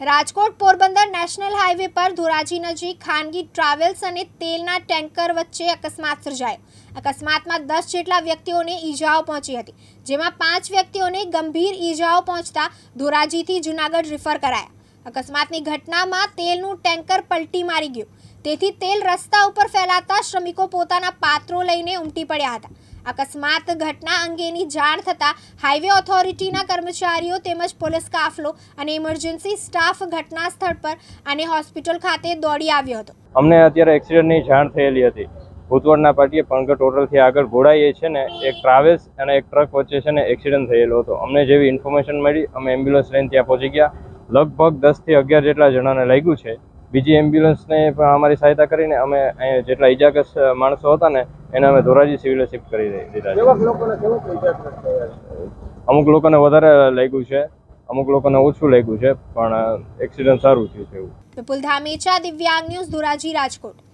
Rajkot Porbandar national highway પર ધોરાજી નજીક ખાનગી ટ્રાવેલ્સ અને તેલના ટેન્કર વચ્ચે અકસ્માત સર્જાયો. અકસ્માતમાં દસ જેટલા વ્યક્તિઓને ઈજાઓ પહોંચી હતી, જેમાં પાંચ વ્યક્તિઓને ગંભીર ઈજાઓ પહોંચતા ધોરાજીથી જુનાગઢ રિફર કરાયા. અકસ્માતની ઘટનામાં તેલનું ટેન્કર પલટી મારી ગયું. તેથી તેલ રસ્તા ઉપર ફેલાતા શ્રમિકો પોતાના પાત્રો લઈને ઉમટી પડ્યા હતા. અકસ્માત ઘટના અંગેની જાણ થતાં હાઈવે ઓથોરિટીના કર્મચારીઓ તેમજ પોલીસ કાફલો અને ઇમરજન્સી સ્ટાફ ઘટના સ્થળ પર અને હોસ્પિટલ ખાતે દોડી આવ્યો હતો. અમને અત્યારે એક્સિડન્ટની જાણ થયેલી હતી. ભૂતવડના પાટીએ પણગટ હોટલથી આગળ ઘોડાઈએ છે ને, એક ટ્રાવેલ્સ અને એક ટ્રક વચ્ચે છે ને એક્સિડન્ટ થયેલો હતો. અમને જેવી ઇન્ફોર્મેશન મળી, અમે એમ્બ્યુલન્સ લઈને ત્યાં પહોંચી ગયા. લગભગ દસથી અગિયાર જેટલા જણાને લાગ્યું છે. બીજી એમ્બ્યુલન્સને પણ અમારી સહાયતા કરીને અમે જેટલા ઇજાગ્રસ્ત માણસો હતા ને એને અમે ધોરાજી સિવિલે શિફ્ટ કરી દીધા છે. અમુક લોકોને વધારે લાગ્યું છે અમુક લોકોને ઓછું લાગ્યું છે પણ એક્સિડન્ટ સારું થયું છે એવું. વિપુલ ધામેચા દિવ્યાંગ ન્યૂઝ ધોરાજી રાજકોટ.